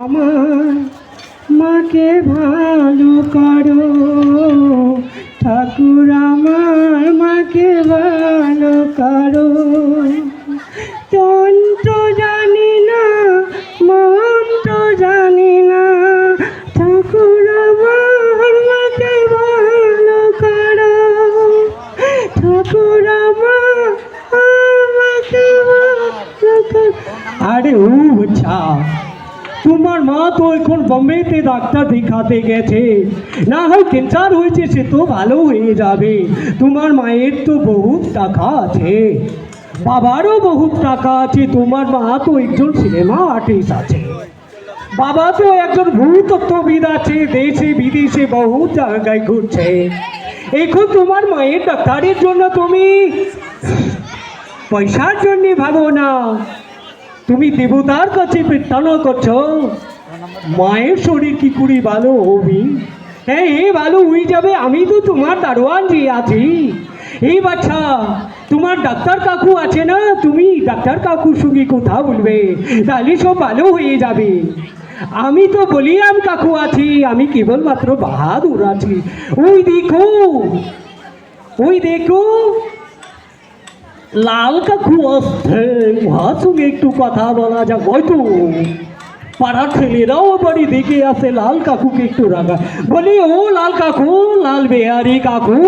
আমার মাকে ভালো করো। ঠাকুর আমার মাকে ভালো করো। তন্ত্র জানি না, মন্ত্র জানি না। ঠাকুর আমার মাকে ভালো করো। ঠাকুর আমার আমাকে ভালো করো। আরে ও আচ্ছা তোমার মা তো এখন বোম্বেতে ডাক্তার দেখাতে গেছে। না হয় ক্যান্সার হয়েছে, সে তো ভালো হয়ে যাবে। তোমার মায়ের তো বহুত টাকা আছে। বাবারও বহুত টাকা আছে। তোমার মা তো একজন সিনেমা আর্টিস্ট আছে। বাবা তো একজন ভূতত্ত্ববিদ আছে। দেশে, বিদেশে বহুত জায়গায় ঘুরছে। এখন তোমার মায়ের ডাক্তারের জন্য তুমি পয়সার জন্যে ভাবো না। তুমি দেবতার কাছে প্রার্থনা করছ? মায়ের শরীর কি করে ভালো হবি হ্যাঁ এ ভালো হয়ে যাবে, আমি তো তোমার দারোয়ান যে আছি। এই বাচ্চা, তোমার ডাক্তার কাকু আছে না? তুমি ডাক্তার কাকুর সঙ্গে কথা বলবে, তাহলে সব ভালো হয়ে যাবে। আমি তো বলিলাম কাকু আছি, আমি কেবলমাত্র বাহাদুর আছি। ওই দেখো ওই দেখো লাল কাকু আসছে উহার সঙ্গে একটু কথা বলা যাক হয়তো পাড়ার ছেলেরাও বাড়ি দেখে আসে, লাল কাকুকে একটু রাখা বলি, ও লাল কাকু, লাল বেহারি কাকু,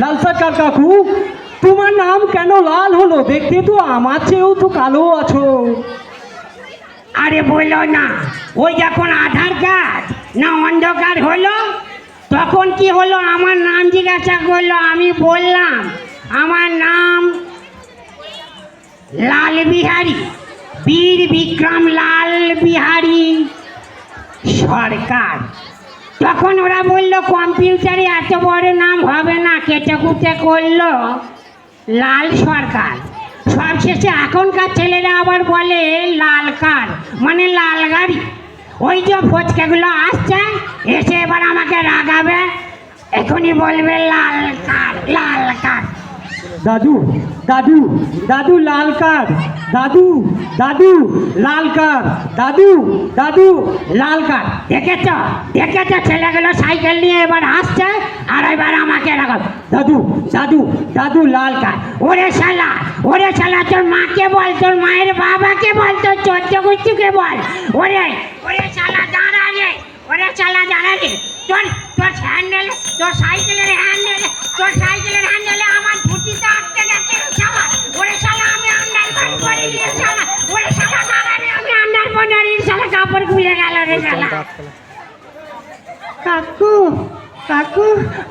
লাল সরকার কাকু, তোমার নাম কেন লাল হলো? দেখতে তো আমার চেয়েও তো কালো আছো। আরে বলল না, ওই যখন আধার কার্ড না অন্ধকার হলো, তখন কি হলো? আমার নাম জিজ্ঞাসা করল, আমি বললাম, আমার নাম লাল বিহারি, বীর বিক্রম লাল বিহারি। সরকার। তখন ওরা বলল, কম্পিউটারে এত বড় নাম হবে না কেটে কুটে করল। লাল সরকার। সবশেষে এখনকার ছেলেরা আবার বলে, লাল কার? মানে লাল গাড়ি। ওই যে ফচকাগুলো আসছে, এসে এবার আমাকে রাগাবে। এখনই বলবে, লাল কার লাল কার। দাদু দাদু দাদু লাল কার্ড, দাদু দাদু লাল কার্ড, দাদু দাদু লাল কার্ড। দেখেছ? দেখেছ? ছেলেগুলো সাইকেল নিয়ে এবার আসছে আর এবার আমাকে রাগাবে দাদু দাদু দাদু লাল কার্ড। ওরে শালা ওরে শালা, তোর মাকে বল, তোর মায়ের বাবাকে বল, তোর চোদ্দ গুচ্ছুকে বল। ওরে ওরে শালা, দাঁড়া রে, ওরে শালা, দাঁড়া রে। তোর তোর হ্যান্ডেল তোর সাইকেলের হ্যান্ডেল তোর সাইকেলের হ্যান্ডেলে আমার ফুটিতে আটকে গেছে শালা। ওরে শালা আমি আন্ডার পান করে শালা। ওরে শালা দাঁড়া আমি আন্ডার পান শালা কাপড় খুলে গেল রে শালা। কাকু কাকু,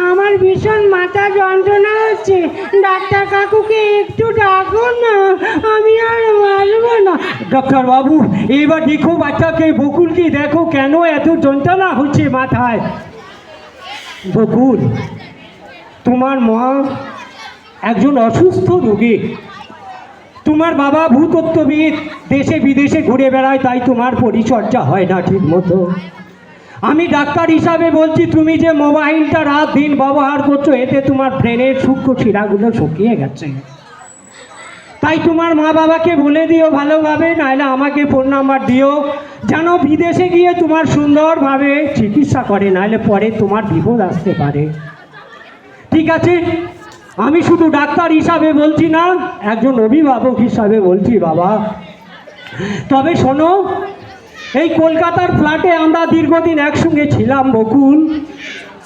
আমার ভীষণ মাথা যন্ত্রণা হচ্ছে। ডাক্তার কাকুকে একটু ডাকো না, আমি আর পারব না। ডাক্তার বাবু, এবার দেখো বাচ্চাকে বকুলকে দেখো কেন এত যন্ত্রণা হচ্ছে মাথায়? বকুল, তোমার মা একজন অসুস্থ রোগী। তোমার বাবা ভূতত্ত্ববিদ, দেশে বিদেশে ঘুরে বেড়ায়, তাই তোমার পরিচর্যা হয় না ঠিক মতো আমি ডাক্তার হিসাবে বলছি, তুমি যে মোবাইলটা রাত দিন ব্যবহার করছ, এতে তোমার ব্রেনের সূক্ষ্ম শিরাগুলো শুকিয়ে গেছে। তাই তোমার মা বাবাকে বলে দিও ভালোভাবে, নাহলে আমাকে ফোন নাম্বার দিও। যেন বিদেশে গিয়ে তোমার সুন্দরভাবে চিকিৎসা করে, নাহলে পরে তোমার বিপদ আসতে পারে। ঠিক আছে? আমি শুধু ডাক্তার হিসাবে বলছি না, একজন অভিভাবক হিসাবে বলছি বাবা। তবে শোনো এই কলকাতার ফ্ল্যাটে আমরা দীর্ঘদিন একসঙ্গে ছিলাম বকুল।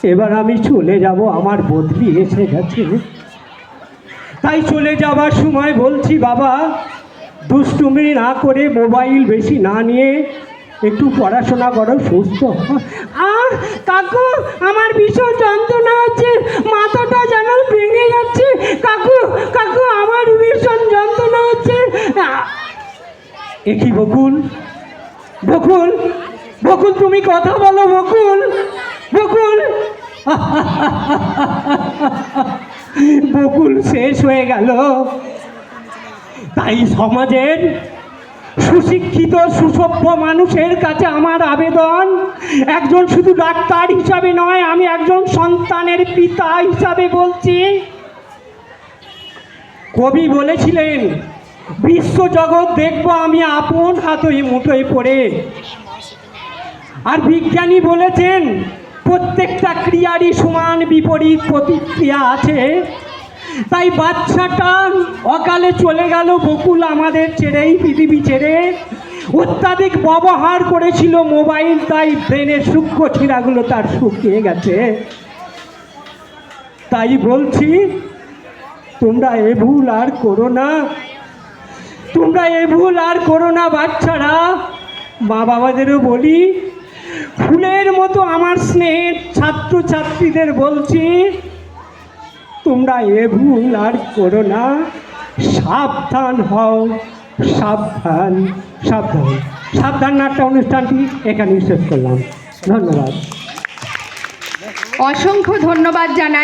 এবার আমি চলে যাব, আমার বদলি এসে গেছে। তাই চলে যাবার সময় বলছি, বাবা, দুষ্টুমি না করে মোবাইল বেশি না নিয়ে একটু পড়াশোনা করো, সুস্থ আর কাকু, আমার ভীষণ যন্ত্রণা হচ্ছে, মাথাটা যেন ভেঙে যাচ্ছে। কাকু কাকু, আমার ভীষণ যন্ত্রণা হচ্ছে। একই বকুল? বকুল বকুল, তুমি কথা বলো, বকুল বকুল। বকুল শেষ হয়ে গেল। তাই সমাজের সুশিক্ষিত, সুসভ্য মানুষের কাছে আমার আবেদন, একজন শুধু ডাক্তার হিসাবে নয়, আমি একজন সন্তানের পিতা হিসাবে বলছি। কবি বলেছিলেন বিশ্বজগৎ দেখব আমি আপন হাতই মুঠোয় পড়ে। আর বিজ্ঞানী বলেছেন, প্রত্যেকটা ক্রিয়ারই সমান বিপরীত প্রতিক্রিয়া আছে। তাই বাচ্চাটা অকালে চলে গেল বকুল আমাদের ছেড়েই পৃথিবী ছেড়ে। অত্যাধিক ব্যবহার করেছিল মোবাইল, তাই ব্রেনের সূক্ষ্ম ছিঁড়াগুলো তার শুকিয়ে গেছে। তাই বলছি, তোমরা এ ভুল আর করো না। তোমরা এ ভুল আর করো না, বাচ্চারা। মা বাবাদেরও বলি, ফুলের মতো আমার স্নেহের ছাত্রছাত্রীদের বলছি, তোমরা এ ভুল আর করো না। সাবধান হও, সাবধান সাবধান। সাবধান নাট্য অনুষ্ঠানটি এখানেই শেষ করলাম। ধন্যবাদ। অসংখ্য ধন্যবাদ জানাই।